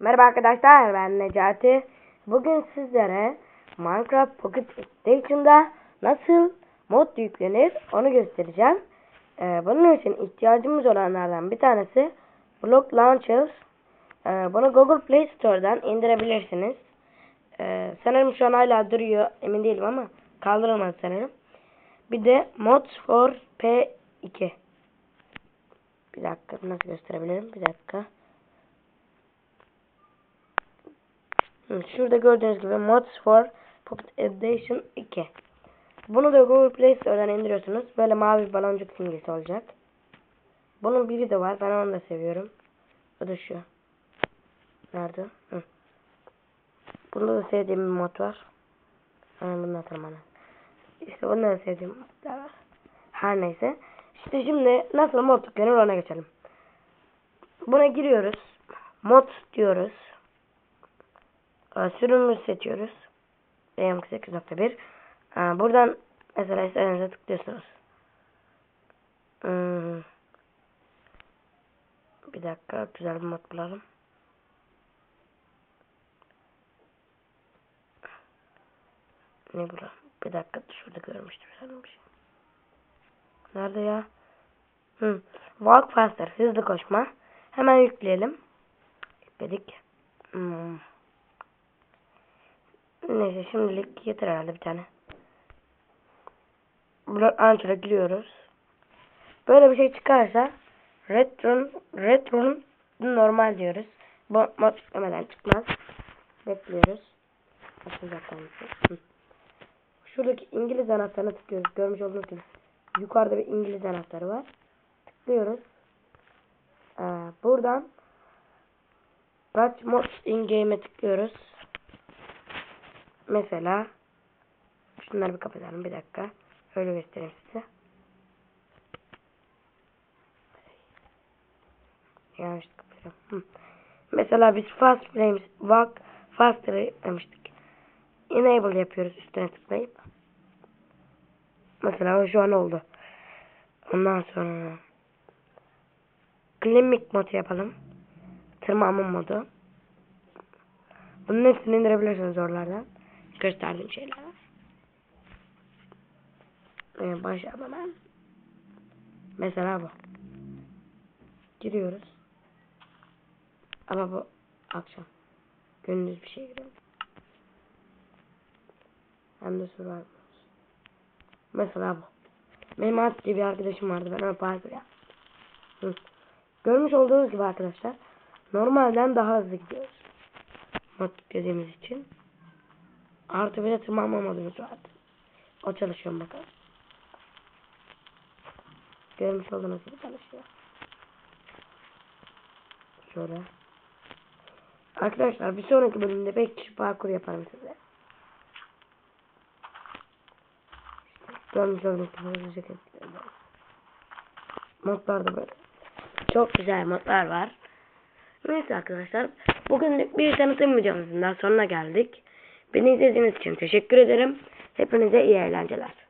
Merhaba arkadaşlar ben Necati. Bugün sizlere Minecraft Pocket Edition'da nasıl mod yüklenir onu göstereceğim. Ee, bunun için ihtiyacımız olanlardan bir tanesi Block Launcher. Ee, bunu Google Play Store'dan indirebilirsiniz. Ee, sanırım şu an hala duruyor emin değilim ama kaldırılmadı sanırım. Bir de Mods for P2. Bir dakika nasıl gösterebilirim? Bir dakika. Hı, Şurada gördüğünüz gibi Mods for Pocket Edition 2. Bunu da Google Play Store'dan indiriyorsunuz. Böyle mavi baloncuk simgesi olacak. Bunun biri de var. Ben onu da seviyorum. Bu da şu. Nerede? Hı. Bunda da sevdiğim bir mod var. Hemen bunu hatırlamadım. İşte bunda da sevdiğim modlar var. Her neyse. İşte şimdi nasıl mod yüklenir ona geçelim. Buna giriyoruz. Mod diyoruz. Sürümü seçiyoruz. BMX 8.1 Ee, Buradan mesela istediğinize tıklıyorsunuz. Hmm. Bir dakika güzel bir mod bulalım. Ne bulalım? Bir dakika şurada görmüştüm sanırım bir şey. Nerede ya? Hı. Walk faster. Hızlı koşma. Hemen yükleyelim. Yükledik. Hmm. Neyse şimdilik yeter herhalde bir tane. Blok Launcher'a giriyoruz. Böyle bir şey çıkarsa Retron Retron normal diyoruz. Bu mod yüklemeden çıkmaz. Bekliyoruz. Açılacak. Hı. Şuradaki İngiliz anahtarına tıklıyoruz. Görmüş olduğunuz gibi. Yukarıda bir İngiliz anahtarı var. Tıklıyoruz. Ee, buradan Patch Mods in Game'e tıklıyoruz. Mesela şunları bir kapatalım bir dakika. Öyle göstereyim size. Yanlış. Hı. Mesela biz Fast Frames Walk Faster'ı demiştik. Enable yapıyoruz üstüne tıklayıp. Mesela şu an oldu. Ondan sonra Climbing modu yapalım. Tırmanma modu. Bunun hepsini indirebilirsiniz oralardan. Gösterdiğim şeyler var. Ee, başlayalım hemen. Mesela bu. Giriyoruz. Ama bu akşam. Gündüz bir şey giriyorum. Hem de survival. Mesela bu. Benim Art diye bir arkadaşım vardı. Ben ona parkur. Görmüş olduğunuz gibi arkadaşlar. Normalden daha hızlı gidiyoruz. Mod dediğimiz için. Artı bir de tırmanma modumuz vardı. O çalışıyor bakalım. Görmüş olduğunuz gibi çalışıyor. Şöyle. Arkadaşlar bir sonraki bölümde belki şu parkur yaparım size. Görmüş olduğunuz gibi şekilde. Modlar da böyle. Çok güzel modlar var. Neyse arkadaşlar. Bugün bir tanıtım videomuzun daha sonuna geldik. Beni izlediğiniz için teşekkür ederim. Hepinize iyi eğlenceler.